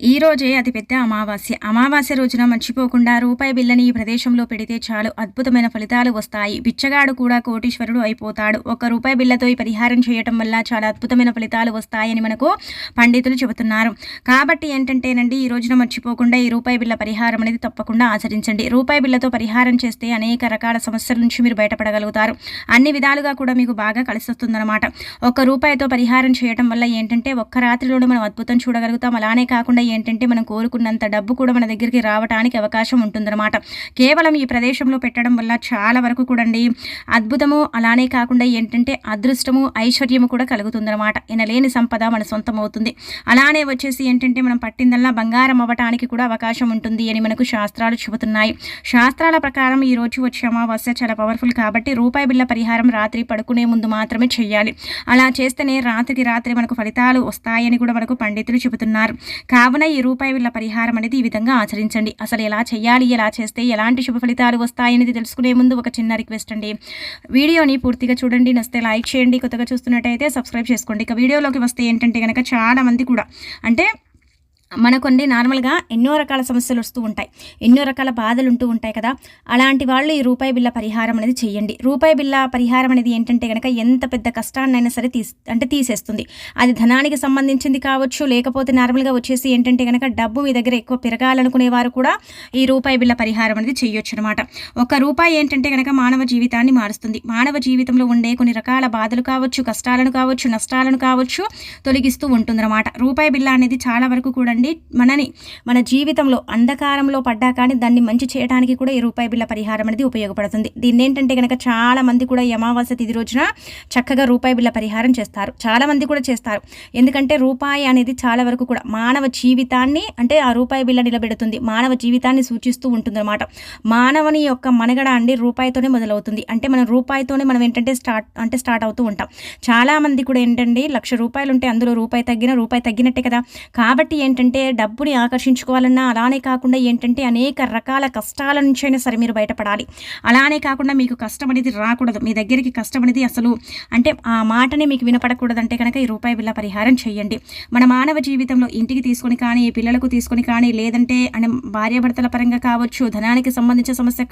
ఈ రోజే అతిపెద్ద అమావాస్య. అమావాస్య రోజున మర్చిపోకుండా రూపాయి బిల్లని ఈ ప్రదేశంలో పెడితే చాలు. అద్భుతమైన ఫలితాలు వస్తాయి. బిచ్చగాడు కూడా కోటీశ్వరుడు అయిపోతాడు. ఒక రూపాయి బిల్లతో ఈ పరిహారం చేయటం వల్ల చాలా అద్భుతమైన ఫలితాలు వస్తాయని మనకు పండితులు చెబుతున్నారు. కాబట్టి ఏంటంటేనండి ఈ రోజున మర్చిపోకుండా ఈ రూపాయి బిల్ల పరిహారం అనేది తప్పకుండా ఆచరించండి. రూపాయి బిల్లతో పరిహారం చేస్తే అనేక రకాల సమస్యల నుంచి మీరు బయటపడగలుగుతారు. అన్ని విధాలుగా కూడా మీకు బాగా కలిసి వస్తుందన్నమాట ఒక రూపాయితో పరిహారం చేయటం వల్ల ఏంటంటే ఒక్క రాత్రిలోనే మనం అద్భుతం చూడగలుగుతాం. అలానే కాకుండా ఏంటంటే మనం కోరుకున్నంత డబ్బు కూడా మన దగ్గరికి రావడానికి అవకాశం ఉంటుందన్నమాట. కేవలం ఈ ప్రదేశంలో పెట్టడం వల్ల చాలా వరకు కూడండి అద్భుతము అలానే కాకుండా ఏంటంటే అదృష్టము ఐశ్వర్యము కూడా కలుగుతుందన్నమాట. ఇనలేని సంపద మన సొంతం అవుతుంది. అలానే వచ్చేసి ఏంటంటే మనం పట్టిందల్లా బంగారం అవ్వటానికి కూడా అవకాశం ఉంటుంది అని మనకు శాస్త్రాలు చెబుతున్నాయి. శాస్త్రాల ప్రకారం ఈ రోజు వచ్చే అమావాస్య చాలా పవర్ఫుల్ కాబట్టి రూపాయి బిళ్ళ పరిహారం రాత్రి పడుకునే ముందు మాత్రమే చేయాలి అలా చేస్తేనే రాత్రికి రాత్రి మనకు ఫలితాలు వస్తాయని కూడా మనకు పండితులు చెబుతున్నారు. కావున ఈ రూపాయి పరిహారం అనేది ఈ విధంగా ఆచరించండి. అసలు ఎలా చేయాలి ఎలా చేస్తే ఎలాంటి శుభ ఫలితాలు వస్తాయనేది తెలుసుకునే ముందు ఒక చిన్న రిక్వెస్ట్ అండి. వీడియోని పూర్తిగా చూడండి నస్తే లైక్ చేయండి. కొత్తగా చూస్తున్నట్టయితే సబ్స్క్రైబ్ చేసుకోండి. ఇక వీడియోలోకి వస్తే ఏంటంటే కనుక చాలామంది కూడా అంటే మనకుండే నార్మల్గా ఎన్నో రకాల సమస్యలు వస్తూ ఉంటాయి. ఎన్నో రకాల బాధలు ఉంటూ ఉంటాయి కదా. అలాంటి వాళ్ళు ఈ రూపాయి బిల్ల పరిహారం అనేది చేయండి రూపాయి బిల్ల పరిహారం అనేది ఏంటంటే కనుక ఎంత పెద్ద కష్టాన్నైనా సరే తీసి అంటే తీసేస్తుంది. అది ధనానికి సంబంధించింది కావచ్చు లేకపోతే నార్మల్గా వచ్చేసి ఏంటంటే కనుక డబ్బు మీ దగ్గర ఎక్కువ పెరగాలనుకునే వారు కూడా ఈ రూపాయి బిల్ల పరిహారం అనేది చేయొచ్చు అనమాట ఒక రూపాయి ఏంటంటే కనుక మానవ జీవితాన్ని మారుస్తుంది. మానవ జీవితంలో ఉండే కొన్ని రకాల బాధలు కావచ్చు కష్టాలను కావచ్చు నష్టాలను కావచ్చు తొలగిస్తూ ఉంటుందన్నమాట. రూపాయి బిల్ల అనేది చాలా వరకు కూడా నుండి మనని మన జీవితంలో అంధకారంలో పడ్డా కానీ దాన్ని మంచి చేయడానికి కూడా ఈ రూపాయి బిల్ల పరిహారం అనేది ఉపయోగపడుతుంది. దీన్ని ఏంటంటే కనుక చాలా మంది కూడా ఈ అమావాస్య తిది రోజున చక్కగా రూపాయి బిల్ల పరిహారం చేస్తారు. చాలా మంది కూడా చేస్తారు. ఎందుకంటే రూపాయి అనేది చాలా వరకు కూడా మానవ జీవితాన్ని అంటే ఆ రూపాయి బిల్ల నిలబెడుతుంది. మానవ జీవితాన్ని సూచిస్తూ ఉంటుందన్నమాట. మానవుని యొక్క మనగడ అండి రూపాయితోనే మొదలవుతుంది. అంటే మనం రూపాయితోనే మనం ఏంటంటే స్టార్ట్ అంటే స్టార్ట్ అవుతూ ఉంటాం. చాలా మంది కూడా ఏంటంటే లక్ష రూపాయలు ఉంటే అందులో రూపాయి తగ్గిన రూపాయి తగ్గినట్టే కదా. కాబట్టి ఏంటంటే ఏంటంటే డబ్బుని ఆకర్షించుకోవాలన్నా అలానే కాకుండా ఏంటంటే అనేక రకాల కష్టాల నుంచైనా సరే మీరు బయటపడాలి. అలానే కాకుండా మీకు కష్టం అనేది రాకూడదు. మీ దగ్గరికి కష్టం అనేది అసలు అంటే ఆ మాటనే మీకు వినపడకూడదు అంటే కనుక ఈ రూపాయి బిల్ల పరిహారం చేయండి మన మానవ జీవితంలో ఇంటికి తీసుకొని కానీ పిల్లలకు తీసుకొని కానీ లేదంటే అంటే భార్యాభర్తల పరంగా కావచ్చు ధనానికి సంబంధించిన సమస్య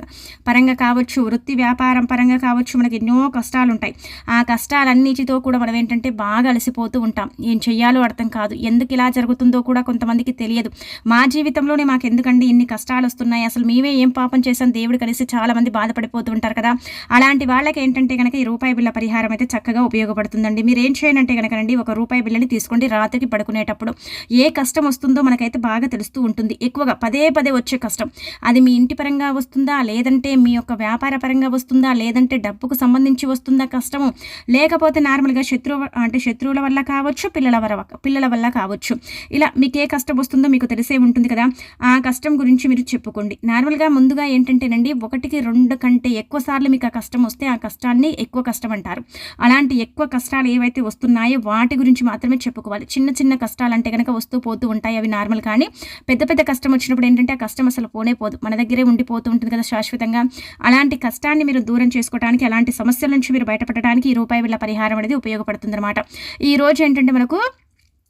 పరంగా కావచ్చు వృత్తి వ్యాపారం పరంగా కావచ్చు మనకి ఎన్నో కష్టాలు ఉంటాయి ఆ కష్టాలన్నిటితో కూడా మనం ఏంటంటే బాగా అలసిపోతూ ఉంటాం. ఏం చెయ్యాలో అర్థం కాదు. ఎందుకు ఇలా జరుగుతుందో కూడా కొంత కొంతమందికి తెలియదు. మా జీవితంలోనే మాకు ఎందుకండి ఇన్ని కష్టాలు వస్తున్నాయి అసలు మేమే ఏం పాపం చేసాం దేవుడు కలిసి చాలా మంది బాధపడిపోతూ ఉంటారు కదా? అలాంటి వాళ్ళకి ఏంటంటే కనుక ఈ రూపాయి బిల్ల పరిహారం అయితే చక్కగా ఉపయోగపడుతుందండి. మీరు ఏం చేయనంటే కనుకనండి ఒక రూపాయి బిల్లని తీసుకోండి రాత్రికి పడుకునేటప్పుడు. ఏ కష్టం వస్తుందో మనకైతే బాగా తెలుస్తూ ఉంటుంది. ఎక్కువగా పదే పదే వచ్చే కష్టం. అది మీ ఇంటి పరంగా వస్తుందా? లేదంటే మీ యొక్క వ్యాపార పరంగా వస్తుందా? లేదంటే డబ్బుకు సంబంధించి వస్తుందా కష్టము? లేకపోతే నార్మల్గా శత్రువు అంటే శత్రువుల వల్ల కావచ్చు పిల్లల వల్ల పిల్లల వల్ల కావచ్చు. ఇలా మీకు ఏ కష్టం వస్తుందో మీకు తెలిసే ఉంటుంది కదా. ఆ కష్టం గురించి మీరు చెప్పుకోండి. నార్మల్గా ముందుగా ఏంటంటేనండి ఒకటికి రెండు కంటే ఎక్కువ సార్లు మీకు ఆ కష్టం వస్తే ఆ కష్టాన్ని ఎక్కువ కష్టం అంటారు. అలాంటి ఎక్కువ కష్టాలు ఏవైతే వస్తున్నాయో వాటి గురించి మాత్రమే చెప్పుకోవాలి. చిన్న చిన్న కష్టాలు అంటే కనుక వస్తూ పోతూ ఉంటాయి అవి నార్మల్ కానీ పెద్ద పెద్ద కష్టం వచ్చినప్పుడు ఏంటంటే ఆ కష్టం అసలు పోనే పోదు. మన దగ్గరే ఉండిపోతూ ఉంటుంది కదా శాశ్వతంగా. అలాంటి కష్టాన్ని మీరు దూరం చేసుకోవడానికి అలాంటి సమస్యల నుంచి మీరు బయటపడడానికి ఈ రూపాయి వీళ్ళ పరిహారం అనేది ఉపయోగపడుతుంది అనమాట ఈ రోజు ఏంటంటే మనకు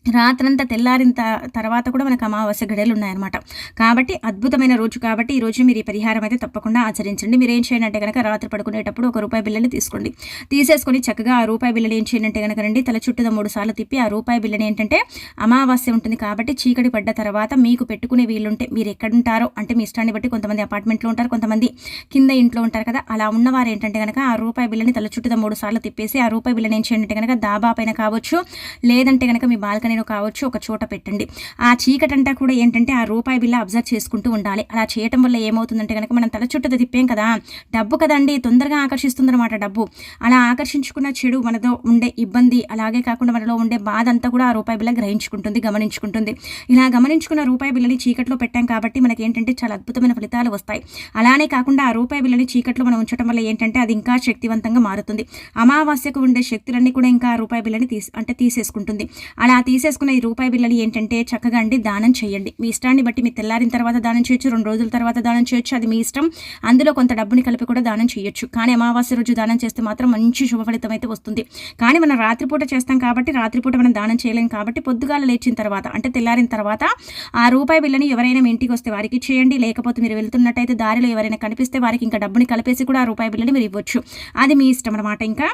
రాత్రంతా తెల్లారిన తర్వాత కూడా మనకు అమావాస్య గడియలు ఉన్నాయన్నమాట కాబట్టి అద్భుతమైన రోజు కాబట్టి ఈ రోజు మీరు ఈ పరిహారం అయితే తప్పకుండా ఆచరించండి. మీరు ఏం చేయండి అంటే కనుక రాత్రి పడుకునేటప్పుడు ఒక రూపాయి బిల్లని తీసుకోండి. తీసేసుకొని చక్కగా ఆ రూపాయి బిల్లని ఏం చేయండి అంటే కనుక రండి తల చుట్టూ మూడు సార్లు తిప్పి ఆ రూపాయి బిల్లని ఏంటంటే అమావాస్య ఉంటుంది కాబట్టి చీకటి పడ్డ తర్వాత మీకు పెట్టుకునే వీలుంటే మీరు ఎక్కడుంటారో అంటే మీ ఇష్టాన్ని బట్టి కొంతమంది అపార్ట్మెంట్లో ఉంటారు కొంతమంది కింద ఇంట్లో ఉంటారు కదా అలా ఉన్నవారు ఏంటంటే కనుక ఆ రూపాయి బిల్లని తల చుట్టూ మూడు సార్లు తిప్పేసి ఆ రూపాయి బిల్లని ఏం చేయండి అంటే కనుక దాబా పైన కావచ్చు లేదంటే కనుక మీ బాల్కనీ నేను కావచ్చు ఒక చోట పెట్టండి. ఆ చీకటంతా కూడా ఏంటంటే ఆ రూపాయి బిల్ల అబ్జర్వ్ చేసుకుంటూ ఉండాలి. అలా చేయటం వల్ల ఏమవుతుందంటే కనుక మనం తల చుట్టూ తిప్పాం కదా. డబ్బు కదండి తొందరగా ఆకర్షిస్తుందన్నమాట డబ్బు. అలా ఆకర్షించుకున్న చెడు మనతో ఉండే ఇబ్బంది అలాగే కాకుండా మనలో ఉండే బాధ అంతా కూడా ఆ రూపాయి బిల్ల గ్రహించుకుంటుంది గమనించుకుంటుంది. ఇలా గమనించుకున్న రూపాయి బిల్లని చీకట్లో పెట్టాం కాబట్టి మనకి ఏంటంటే చాలా అద్భుతమైన ఫలితాలు వస్తాయి. అలానే కాకుండా ఆ రూపాయి బిల్లని చీకట్లో మనం ఉంచడం వల్ల ఏంటంటే అది ఇంకా శక్తివంతంగా మారుతుంది. అమావాస్యకు ఉండే శక్తులన్నీ కూడా ఇంకా రూపాయి బిల్లని తీసి అంటే తీసేసుకుంటుంది. అలా తీసి తీసేసుకున్న ఈ రూపాయి బిళ్ళని ఏంటంటే చక్కగా అండి దానం చేయండి. మీ ఇష్టాన్ని బట్టి మీ తెల్లారిన తర్వాత దానం చేయొచ్చు రెండు రోజుల తర్వాత దానం చేయొచ్చు అది మీ ఇష్టం. అందులో కొంత డబ్బుని కలిపి కూడా దానం చేయొచ్చు. కానీ అమావాస్య రోజు దానం చేస్తే మాత్రం మంచి శుభ ఫలితం అయితే వస్తుంది. కానీ మనం రాత్రిపూట చేస్తాం కాబట్టి రాత్రిపూట మనం దానం చేయలేం కాబట్టి పొద్దుగాల లేచిన తర్వాత అంటే తెల్లారిన తర్వాత ఆ రూపాయి బిళ్ళని ఎవరైనా ఇంటికి వస్తే వారికి చేయండి. లేకపోతే మీరు వెళ్తున్నట్టయితే దారిలో ఎవరైనా కనిపిస్తే వారికి ఇంకా డబ్బుని కలిపేసి కూడా ఆ రూపాయి బిళ్ళని మీరు ఇవ్వచ్చు. అది మీ ఇష్టం అనమాట ఇంకా.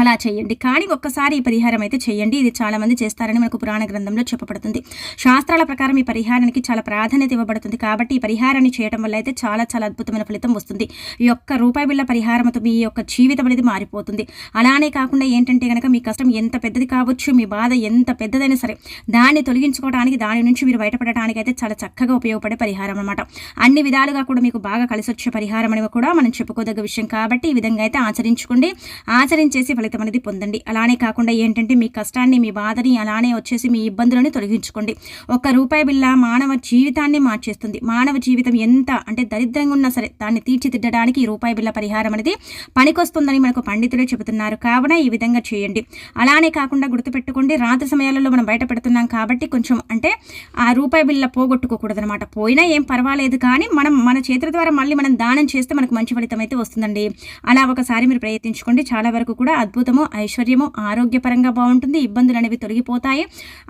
అలా చేయండి. కానీ ఒక్కసారి ఈ పరిహారం అయితే చేయండి. ఇది చాలా మంది చేస్తారని మనకు పురాణ గ్రంథంలో చెప్పబడుతుంది. శాస్త్రాల ప్రకారం ఈ పరిహారానికి చాలా ప్రాధాన్యత ఇవ్వబడుతుంది. కాబట్టి ఈ పరిహారాన్ని చేయడం వల్ల అయితే చాలా చాలా అద్భుతమైన ఫలితం వస్తుంది. ఈ యొక్క రూపాయి బిళ్ళ పరిహారంతో మీ యొక్క జీవితం అనేది మారిపోతుంది. అలానే కాకుండా ఏంటంటే కనుక మీ కష్టం ఎంత పెద్దది కావచ్చు మీ బాధ ఎంత పెద్దదైనా సరే దాన్ని తొలగించుకోవడానికి దాని నుంచి మీరు బయటపడటానికి అయితే చాలా చక్కగా ఉపయోగపడే పరిహారం అనమాట అన్ని విధాలుగా కూడా మీకు బాగా కలిసొచ్చే పరిహారం అని కూడా మనం చెప్పుకోదగ్గ విషయం. కాబట్టి ఈ విధంగా అయితే ఆచరించుకోండి. ఆచరించేసి ఫలితం అనేది పొందండి. అలానే కాకుండా ఏంటంటే మీ కష్టాన్ని మీ బాధని అలానే వచ్చేసి మీ ఇబ్బందులను తొలగించుకోండి. ఒక్క రూపాయి బిల్ల మానవ జీవితాన్ని మార్చేస్తుంది. మానవ జీవితం ఎంత అంటే దరిద్రంగా ఉన్నా సరే దాన్ని తీర్చిదిద్దడానికి ఈ రూపాయి బిల్ల పరిహారం అనేది పనికొస్తుందని మనకు పండితులే చెబుతున్నారు. కావున ఈ విధంగా చేయండి. అలానే కాకుండా గుర్తుపెట్టుకోండి రాత్రి సమయాలలో మనం బయట పెడుతున్నాం కాబట్టి కొంచెం అంటే ఆ రూపాయి బిల్ల పోగొట్టుకోకూడదు అనమాట పోయినా ఏం పర్వాలేదు కానీ మనం మన చేతుల ద్వారా మళ్ళీ మనం దానం చేస్తే మనకు మంచి ఫలితం అయితే వస్తుందండి. అలా ఒకసారి మీరు ప్రయత్నించుకోండి. చాలా వరకు కూడా అద్భుతము ఐశ్వర్యము ఆరోగ్యపరంగా బాగుంటుంది ఇబ్బందులు అనేవి తొలగిపోతాయి.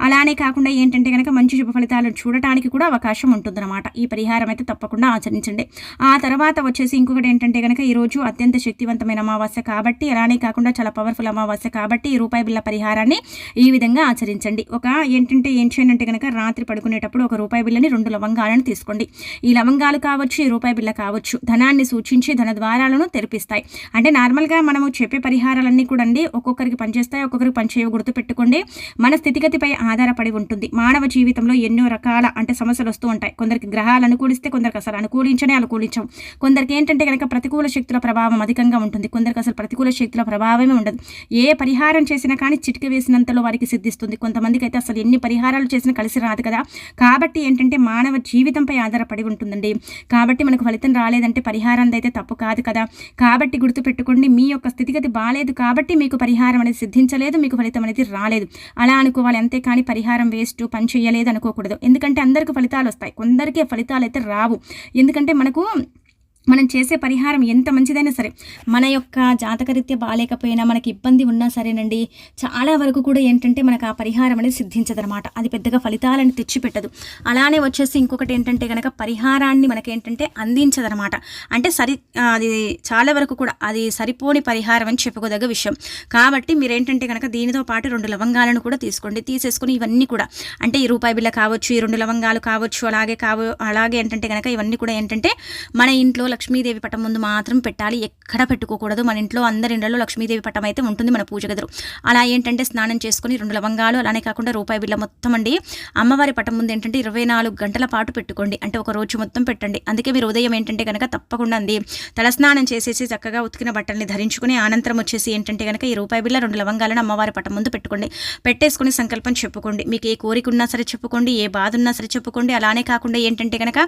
అలానే కాకుండా ఏంటంటే కనుక మంచి శుభ ఫలితాలను చూడటానికి కూడా అవకాశం ఉంటుందన్నమాట. ఈ పరిహారం అయితే తప్పకుండా ఆచరించండి. ఆ తర్వాత వచ్చేసి ఇంకొకటి ఏంటంటే కనుక ఈరోజు అత్యంత శక్తివంతమైన అమావాస్య కాబట్టి అలానే కాకుండా చాలా పవర్ఫుల్ అమావాస్య కాబట్టి ఈ రూపాయి బిళ్ళ పరిహారాన్ని ఈ విధంగా ఆచరించండి. ఒక ఏంటంటే ఏం చేయండి కనుక రాత్రి పడుకునేటప్పుడు ఒక రూపాయి బిళ్ళని రెండు లవంగాలను తీసుకోండి. ఈ లవంగాలు కావచ్చు ఈ రూపాయి బిళ్ళ కావచ్చు ధనాన్ని సూచించి ధన ద్వారాలను తెరిపిస్తాయి. అంటే నార్మల్గా మనము చెప్పే పరిహారాలన్నీ కూడా అండి ఒక్కొక్కరికి పనిచేస్తాయి ఒక్కొక్కరికి పనిచేయవు గుర్తుపెట్టుకోండి మన స్థితిగతిపై ఆధారపడి ఉంటుంది. మానవ జీవితంలో ఎన్నో రకాల అంటే సమస్యలు వస్తూ ఉంటాయి. కొందరికి గ్రహాలు అనుకూలిస్తే కొందరికి అసలు అనుకూలించనే అనుకూలించం. కొందరికి ఏంటంటే కనుక ప్రతికూల శక్తుల ప్రభావం అధికంగా ఉంటుంది. కొందరికి అసలు ప్రతికూల శక్తుల ప్రభావమే ఉండదు. ఏ పరిహారం చేసినా కానీ చిటిక వేసినంతలో వారికి సిద్ధిస్తుంది. కొంతమందికి అయితే అసలు ఎన్ని పరిహారాలు చేసినా కలిసి రాదు కదా. కాబట్టి ఏంటంటే మానవ జీవితంపై ఆధారపడి ఉంటుందండి. కాబట్టి మనకు ఫలితం రాలేదంటే పరిహారం అయితే తప్పు కాదు కదా. కాబట్టి గుర్తుపెట్టుకోండి మీ యొక్క స్థితిగతి బాగాలేదు కాబట్టి మీకు పరిహారం అనేది సిద్ధించలేదు మీకు ఫలితం అనేది రాలేదు. అలా అనుకోవాలి అంతేకాని పరిహారం వేస్ట్ పని చేయలేదు అనుకోకూడదు. ఎందుకంటే అందరికీ ఫలితాలు వస్తాయి. కొందరికి ఫలితాలు అయితే రావు. ఎందుకంటే మనకు మనం చేసే పరిహారం ఎంత మంచిదైనా సరే మన యొక్క జాతకరీత్యా బాగాలేకపోయినా మనకి ఇబ్బంది ఉన్నా సరేనండి చాలా వరకు కూడా ఏంటంటే మనకు ఆ పరిహారం అనేది సిద్ధించదనమాట అది పెద్దగా ఫలితాలను తెచ్చిపెట్టదు. అలానే వచ్చేసి ఇంకొకటి ఏంటంటే కనుక పరిహారాన్ని మనకి ఏంటంటే అందించదనమాట అంటే సరి అది చాలా వరకు కూడా అది సరిపోని పరిహారం అని చెప్పుకోదగ్గ విషయం. కాబట్టి మీరేంటంటే కనుక దీనితో పాటు రెండు లవంగాలను కూడా తీసుకోండి. తీసేసుకుని ఇవన్నీ కూడా అంటే ఈ రూపాయి బిల్ల కావచ్చు ఈ రెండు లవంగాలు కావచ్చు అలాగే కావు అలాగే ఏంటంటే కనుక ఇవన్నీ కూడా ఏంటంటే మన ఇంట్లో లక్ష్మీదేవి పటం ముందు మాత్రం పెట్టాలి. ఎక్కడ పెట్టుకోకూడదు. మన ఇంట్లో అందరి ఇంట్లో లక్ష్మీదేవి పటం అయితే ఉంటుంది మన పూజ గదులు. అలా ఏంటంటే స్నానం చేసుకుని రెండు లవంగాలు అలానే కాకుండా రూపాయి బిళ్ళ మొత్తం అండి. అమ్మవారి పటం ముందు ఏంటంటే ఇరవై నాలుగు గంటల పాటు పెట్టుకోండి. అంటే ఒక రోజు మొత్తం పెట్టండి. అందుకే మీరు ఉదయం ఏంటంటే కనుక తప్పకుండా అంది తలస్నానం చేసేసి చక్కగా ఉతికిన బట్టల్ని ధరించుకుని అనంతరం వచ్చేసి ఏంటంటే కనుక ఈ రూపాయి బిళ్ళ రెండు లవంగాలను అమ్మవారి పటం ముందు పెట్టుకోండి. పెట్టేసుకుని సంకల్పం చెప్పుకోండి. మీకు ఏ కోరిక ఉన్నా సరే చెప్పుకోండి. ఏ బాధ ఉన్నా సరే చెప్పుకోండి. అలానే కాకుండా ఏంటంటే కనుక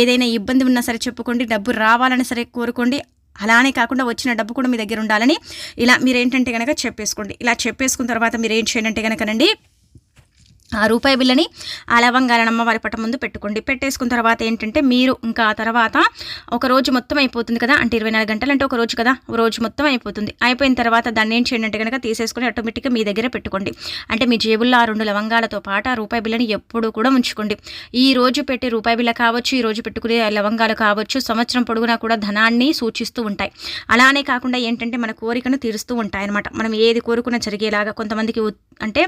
ఏదైనా ఇబ్బంది ఉన్నా సరే చెప్పుకోండి. డబ్బు రావాలని సరే కోరుకోండి. అలానే కాకుండా వచ్చిన డబ్బు కూడా మీ దగ్గర ఉండాలని ఇలా మీరేంటంటే కనుక చెప్పేసుకోండి. ఇలా చెప్పేసుకున్న తర్వాత మీరు ఏం చేయండి అంటే కనుకనండి ఆ రూపాయి బిల్లని ఆ లవంగాలను అమ్మవారి పట్ట ముందు పెట్టుకోండి. పెట్టేసుకున్న తర్వాత ఏంటంటే మీరు ఇంకా ఆ తర్వాత ఒక రోజు మొత్తం అయిపోతుంది కదా అంటే ఇరవై నాలుగు గంటలు అంటే ఒక రోజు కదా ఒక రోజు మొత్తం అయిపోతుంది. అయిపోయిన తర్వాత దాన్ని ఏం చేయండి అంటే కనుక తీసేసుకుని ఆటోమేటిక్గా మీ దగ్గర పెట్టుకోండి. అంటే మీ జేబుల్లో ఆ రెండు లవంగాలతో పాటు ఆ రూపాయి బిల్లని ఎప్పుడూ కూడా ఉంచుకోండి. ఈ రోజు పెట్టే రూపాయి బిల్ల కావచ్చు ఈ రోజు పెట్టుకునే లవంగాలు కావచ్చు సంవత్సరం పొడుగునా కూడా ధనాన్ని సూచిస్తూ ఉంటాయి. అలానే కాకుండా ఏంటంటే మన కోరికను తీరుస్తూ ఉంటాయి అనమాట మనం ఏది కోరుకున్నా జరిగేలాగా కొంతమందికి అంటే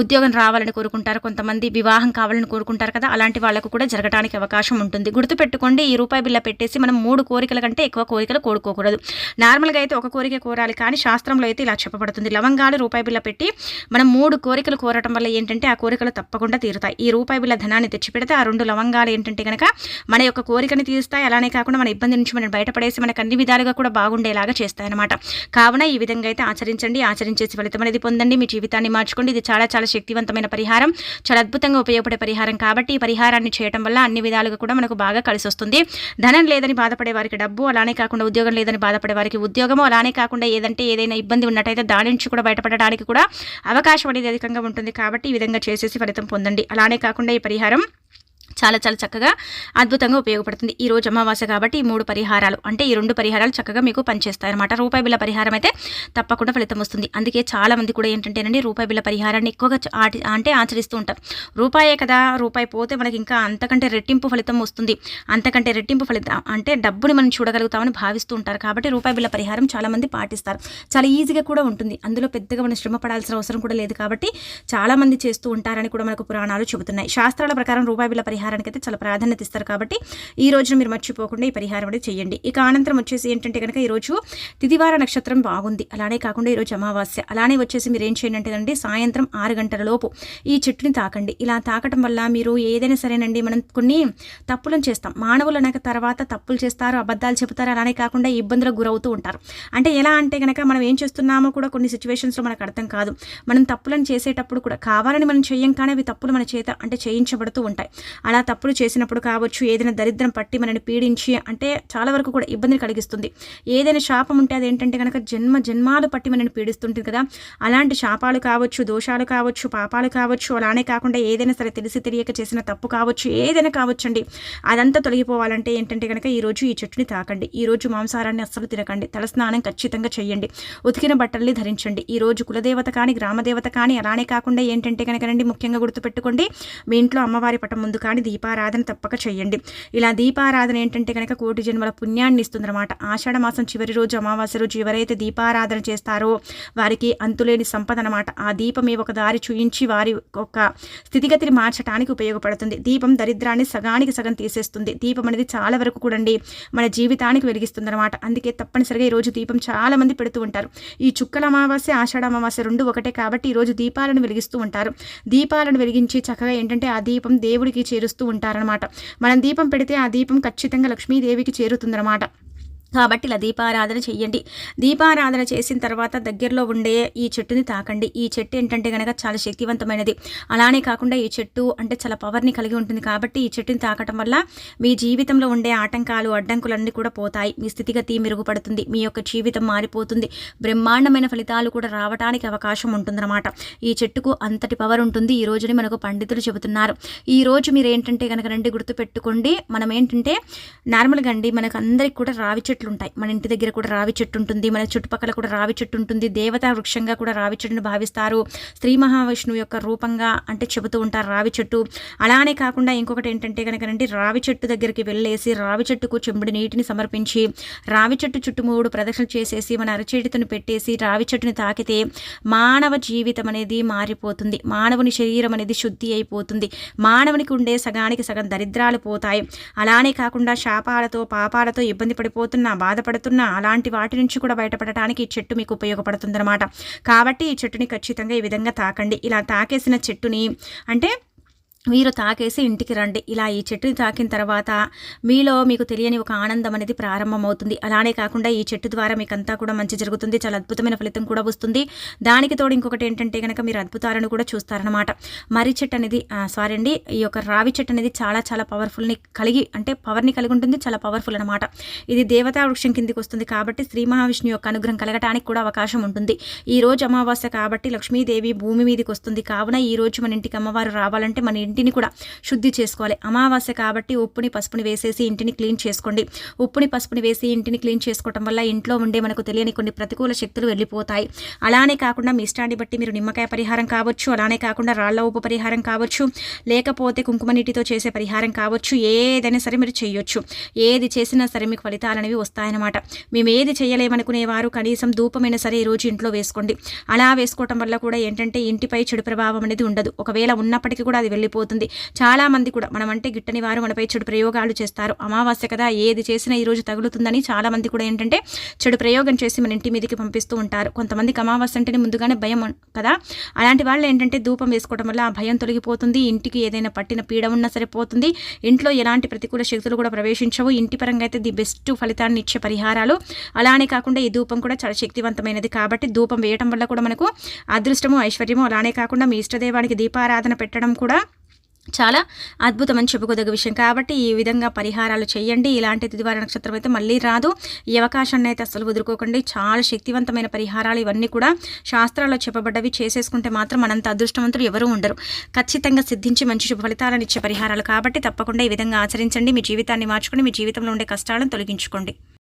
ఉద్యోగం రావాలని కోరుకుంటారు కోరుకుంటారు. కొంతమంది వివాహం కావాలని కోరుకుంటారు కదా అలాంటి వాళ్ళకు కూడా జరగడానికి అవకాశం ఉంటుంది. గుర్తుపెట్టుకోండి ఈ రూపాయి బిల్ల పెట్టేసి మనం మూడు కోరికల కంటే ఎక్కువ కోరికలు కోరుకోకూడదు. నార్మల్గా అయితే ఒక కోరిక కోరాలి కానీ శాస్త్రంలో అయితే ఇలా చెప్పబడుతుంది. లవంగాలు రూపాయి బిల్ల పెట్టి మనం మూడు కోరికలు కోరటం వల్ల ఏంటంటే ఆ కోరికలు తప్పకుండా తీరుతాయి. ఈ రూపాయి బిల్ల ధనాన్ని తెచ్చిపెడితే ఆ రెండు లవంగాలు ఏంటంటే కనుక మన యొక్క కోరికని తీరుస్తాయి. అలానే కాకుండా మన ఇబ్బంది నుంచి మనం బయటపడేసి మనకు అన్ని విధాలుగా కూడా బాగుండేలాగా చేస్తాయన్నమాట. కావున ఈ విధంగా అయితే ఆచరించండి. ఆచరించేసి ఫలితం అనేది పొందండి. మీ జీవితాన్ని మార్చుకోండి. ఇది చాలా చాలా శక్తివంతమైన పరిహారం. చాలా అద్భుతంగా ఉపయోగపడే పరిహారం కాబట్టి ఈ పరిహారాన్ని చేయడం వల్ల అన్ని విధాలుగా కూడా మనకు బాగా కలిసి వస్తుంది. ధనం లేదని బాధపడే వారికి డబ్బు అలానే కాకుండా ఉద్యోగం లేదని బాధపడే వారికి ఉద్యోగము అలానే కాకుండా ఏదంటే ఏదైనా ఇబ్బంది ఉన్నట్టయితే దాని నుంచి కూడా బయటపడడానికి కూడా అవకాశం అనేది అధికంగా ఉంటుంది కాబట్టి ఈ విధంగా చేసేసి ఫలితం పొందండి. అలానే కాకుండా ఈ పరిహారం చాలా చాలా చక్కగా అద్భుతంగా ఉపయోగపడుతుంది. ఈ రోజు అమావాస్య కాబట్టి ఈ మూడు పరిహారాలు అంటే ఈ రెండు పరిహారాలు చక్కగా మీకు పనిచేస్తాయి అనమాట రూపాయి బిల్ల పరిహారం అయితే తప్పకుండా ఫలితం వస్తుంది. అందుకే చాలా మంది కూడా ఏంటంటేనండి రూపాయి బిల్ల పరిహారాన్ని ఎక్కువగా అంటే ఆచరిస్తూ ఉంటారు. రూపాయే కదా రూపాయి పోతే మనకి ఇంకా అంతకంటే రెట్టింపు ఫలితం వస్తుంది. అంతకంటే రెట్టింపు ఫలితం అంటే డబ్బుని మనం చూడగలుగుతామని భావిస్తూ ఉంటారు. కాబట్టి రూపాయి బిల్ల పరిహారం చాలా మంది పాటిస్తారు. చాలా ఈజీగా కూడా ఉంటుంది. అందులో పెద్దగా మనం శ్రమ పడాల్సిన అవసరం కూడా లేదు కాబట్టి చాలా మంది చేస్తూ ఉంటారని కూడా మనకు పురాణాలు చెబుతున్నాయి. శాస్త్రాల ప్రకారం రూపాయి బిల్ల పరిహారం పరిహారానికి అయితే చాలా ప్రాధాన్యత ఇస్తారు కాబట్టి ఈ రోజున మీరు మర్చిపోకుండా ఈ పరిహారం అనేది చేయండి. ఇక అనంతరం వచ్చేసి ఏంటంటే కనుక ఈరోజు తిదివార నక్షత్రం బాగుంది. అలానే కాకుండా ఈరోజు అమావాస్య. అలానే వచ్చేసి మీరు ఏం చేయండి అంటే సాయంత్రం ఆరు గంటల లోపు ఈ చెట్టుని తాకండి. ఇలా తాకటం వల్ల మీరు ఏదైనా సరేనండి మనం కొన్ని తప్పులను చేస్తాం. మానవులు అనక తర్వాత తప్పులు చేస్తారు అబద్ధాలు చెబుతారు అలానే కాకుండా ఇబ్బందులకు గురవుతూ ఉంటారు. అంటే ఎలా అంటే కనుక మనం ఏం చేస్తున్నామో కూడా కొన్ని సిచ్యువేషన్స్లో మనకు అర్థం కాదు. మనం తప్పులను చేసేటప్పుడు కూడా కావాలని మనం చేయం కానీ అవి తప్పులు మన చేత అంటే చేయించబడుతూ ఉంటాయి. అలా అలా తప్పులు చేసినప్పుడు కావచ్చు ఏదైనా దరిద్రం పట్టి మనని పీడించి అంటే చాలా వరకు కూడా ఇబ్బందిని కలిగిస్తుంది. ఏదైనా శాపం ఉంటే అదేంటంటే కనుక జన్మ జన్మాలు పట్టి మనని పీడిస్తుంటుంది కదా. అలాంటి శాపాలు కావచ్చు దోషాలు కావచ్చు పాపాలు కావచ్చు అలానే కాకుండా ఏదైనా సరే తెలిసి తెలియక చేసిన తప్పు కావచ్చు ఏదైనా కావచ్చండి. అదంతా తొలగిపోవాలంటే ఏంటంటే కనుక ఈరోజు ఈ చెట్టుని తాకండి. ఈరోజు మాంసారాన్ని అస్సలు తినకండి. తలస్నానం ఖచ్చితంగా చేయండి. ఉతికిన బట్టల్ని ధరించండి. ఈ రోజు కులదేవత కానీ గ్రామదేవత కానీ అలానే కాకుండా ఏంటంటే కనుక ముఖ్యంగా గుర్తుపెట్టుకోండి. మీ ఇంట్లో అమ్మవారి పటం ముందు కానీ దీపారాధన తప్పక చేయండి. ఇలా దీపారాధన ఏంటంటే కనుక కోటి జన్మల పుణ్యాన్ని ఇస్తుందన్నమాట. ఆషాఢ మాసం చివరి రోజు అమావాస్య రోజు ఎవరైతే దీపారాధన చేస్తారో వారికి అంతులేని సంపద అనమాట ఆ దీపం ఒక దారి చూయించి వారి ఒక స్థితిగతిని మార్చడానికి ఉపయోగపడుతుంది. దీపం దరిద్రాన్ని సగానికి సగం తీసేస్తుంది. దీపం అనేది చాలా వరకు కూడండి మన జీవితానికి వెలిగిస్తుంది అనమాట అందుకే తప్పనిసరిగా ఈరోజు దీపం చాలా మంది పెడుతూ ఉంటారు. ఈ చుక్కల అమావాస్య ఆషాఢ అమావాస్య రెండు ఒకటే కాబట్టి ఈరోజు దీపాలను వెలిగిస్తూ ఉంటారు. దీపాలను వెలిగించి చక్కగా ఏంటంటే ఆ దీపం దేవుడికి చేరుస్తుంది చేస్తూ ఉంటారనమాట మనం దీపం పెడితే ఆ దీపం ఖచ్చితంగా లక్ష్మీదేవికి చేరుతుందన్నమాట. కాబట్టి ఇలా దీపారాధన చెయ్యండి. దీపారాధన చేసిన తర్వాత దగ్గరలో ఉండే ఈ చెట్టుని తాకండి. ఈ చెట్టు ఏంటంటే కనుక చాలా శక్తివంతమైనది. అలానే కాకుండా ఈ చెట్టు అంటే చాలా పవర్ని కలిగి ఉంటుంది కాబట్టి ఈ చెట్టుని తాకటం వల్ల మీ జీవితంలో ఉండే ఆటంకాలు అడ్డంకులన్నీ కూడా పోతాయి. మీ స్థితిగతి మెరుగుపడుతుంది. మీ యొక్క జీవితం మారిపోతుంది. బ్రహ్మాండమైన ఫలితాలు కూడా రావడానికి అవకాశం ఉంటుందన్నమాట. ఈ చెట్టుకు అంతటి పవర్ ఉంటుంది. ఈ రోజుని మనకు పండితులు చెబుతున్నారు. ఈ రోజు మీరు ఏంటంటే కనుక రండి గుర్తుపెట్టుకోండి. మనం ఏంటంటే నార్మల్గా అండి. మనకు అందరికి కూడా రావి చెట్లు చెట్లు ఉంటాయి మన ఇంటి దగ్గర కూడా రావి చెట్టు ఉంటుంది మన చుట్టుపక్కల కూడా రావి చెట్టు ఉంటుంది దేవతా వృక్షంగా కూడా రావి చెట్టును భావిస్తారు. శ్రీ మహావిష్ణువు యొక్క రూపంగా అంటే చెబుతూ ఉంటారు రావి చెట్టు. అలానే కాకుండా ఇంకొకటి ఏంటంటే కనుకనండి రావి చెట్టు దగ్గరికి వెళ్ళేసి రావి చెట్టుకు చెంబుడి నీటిని సమర్పించి రావి చెట్టు చుట్టూ మూడు ప్రదక్షిణ చేసేసి మన అరచేటితను పెట్టేసి రావి చెట్టుని తాకితే మానవ జీవితం అనేది మారిపోతుంది. మానవుని శరీరం అనేది శుద్ధి అయిపోతుంది. మానవునికి ఉండే సగానికి సగం దరిద్రాలు పోతాయి. అలానే కాకుండా శాపాలతో పాపాలతో ఇబ్బంది పడిపోతున్న బాధపడుతున్నా బాధపడుతున్నా అలాంటి వాటి నుంచి కూడా బయటపడటానికి ఈ చెట్టు మీకు ఉపయోగపడుతుందన్నమాట. కాబట్టి ఈ చెట్టుని ఖచ్చితంగా ఈ విధంగా తాకండి. ఇలా తాకేసిన చెట్టుని అంటే మీరు తాకేసి ఇంటికి రండి. ఇలా ఈ చెట్టుని తాకిన తర్వాత మీలో మీకు తెలియని ఒక ఆనందం అనేది ప్రారంభమవుతుంది. అలానే కాకుండా ఈ చెట్టు ద్వారా మీకు అంతా కూడా మంచి జరుగుతుంది. చాలా అద్భుతమైన ఫలితం కూడా వస్తుంది. దానికి తోడు ఇంకొకటి ఏంటంటే కనుక మీరు అద్భుతాలను కూడా చూస్తారనమాట మర్రి చెట్టు అనేది సారీ అండి ఈ యొక్క రావి చెట్టు అనేది చాలా చాలా పవర్ఫుల్ని కలిగి అంటే పవర్ని కలిగి ఉంటుంది. చాలా పవర్ఫుల్ అనమాట ఇది దేవతా వృక్షం కిందికి వస్తుంది కాబట్టి శ్రీ మహావిష్ణు యొక్క అనుగ్రహం కలగటానికి కూడా అవకాశం ఉంటుంది. ఈ రోజు అమావాస్య కాబట్టి లక్ష్మీదేవి భూమి మీదకి వస్తుంది. కావున ఈ రోజు మన ఇంటికి అమ్మవారు రావాలంటే మన ఇంటిని కూడా శుద్ధి చేసుకోవాలి. అమావాస్య కాబట్టి ఉప్పుని పసుపుని వేసేసి ఇంటిని క్లీన్ చేసుకోండి. ఉప్పుని పసుపుని వేసి ఇంటిని క్లీన్ చేసుకోవటం వల్ల ఇంట్లో ఉండే మనకు తెలియని కొన్ని ప్రతికూల శక్తులు వెళ్ళిపోతాయి. అలానే కాకుండా మీ ఇష్టాన్ని బట్టి మీరు నిమ్మకాయ పరిహారం కావచ్చు అలానే కాకుండా రాళ్ళ ఉప్పు పరిహారం కావచ్చు లేకపోతే కుంకుమ నీటితో చేసే పరిహారం కావచ్చు ఏదైనా సరే మీరు చేయొచ్చు. ఏది చేసినా సరే మీకు ఫలితాలు అనేవి వస్తాయన్నమాట. మేము ఏది చేయలేమనుకునేవారు కనీసం ధూపమైనా సరే ఈరోజు ఇంట్లో వేసుకోండి. అలా వేసుకోవటం వల్ల కూడా ఏంటంటే ఇంటిపై చెడు ప్రభావం అనేది ఉండదు. ఒకవేళ ఉన్నప్పటికీ కూడా అది వెళ్ళిపోతుంది తొలగిపోతుంది చాలామంది కూడా మనమంటే గిట్టని వారు మనపై చెడు ప్రయోగాలు చేస్తారు. అమావాస్య కదా ఏది చేసినా ఈరోజు తగులుతుందని చాలామంది కూడా ఏంటంటే చెడు ప్రయోగం చేసి మన ఇంటి మీదకి పంపిస్తూ ఉంటారు. కొంతమందికి అమావాస్య అంటేనే ముందుగానే భయం కదా. అలాంటి వాళ్ళు ఏంటంటే ధూపం వేసుకోవడం వల్ల ఆ భయం తొలగిపోతుంది. ఇంటికి ఏదైనా పట్టిన పీడ ఉన్నా సరిపోతుంది ఇంట్లో ఎలాంటి ప్రతికూల శక్తులు కూడా ప్రవేశించవు. ఇంటి పరంగా అయితే ది బెస్ట్ ఫలితాన్ని ఇచ్చే పరిహారాలు. అలానే కాకుండా ఈ ధూపం కూడా చాలా శక్తివంతమైనది కాబట్టి ధూపం వేయటం వల్ల కూడా మనకు అదృష్టము ఐశ్వర్యము అలానే కాకుండా మీ ఇష్టదేవానికి దీపారాధన పెట్టడం కూడా చాలా అద్భుతమని చెప్పుకోదగ్గ విషయం. కాబట్టి ఈ విధంగా పరిహారాలు చేయండి. ఇలాంటి తిదివార నక్షత్రం అయితే మళ్ళీ రాదు. ఈ అవకాశాన్ని అయితే అసలు వదులుకోకండి. చాలా శక్తివంతమైన పరిహారాలు ఇవన్నీ కూడా శాస్త్రాల్లో చెప్పబడ్డవి. చేసేసుకుంటే మాత్రం మనంత అదృష్టవంతులు ఎవరూ ఉండరు. ఖచ్చితంగా సిద్ధించి మంచి శుభ ఫలితాలను ఇచ్చే పరిహారాలు. కాబట్టి తప్పకుండా ఈ విధంగా ఆచరించండి. మీ జీవితాన్ని మార్చుకుని మీ జీవితంలో ఉండే కష్టాలను తొలగించుకోండి.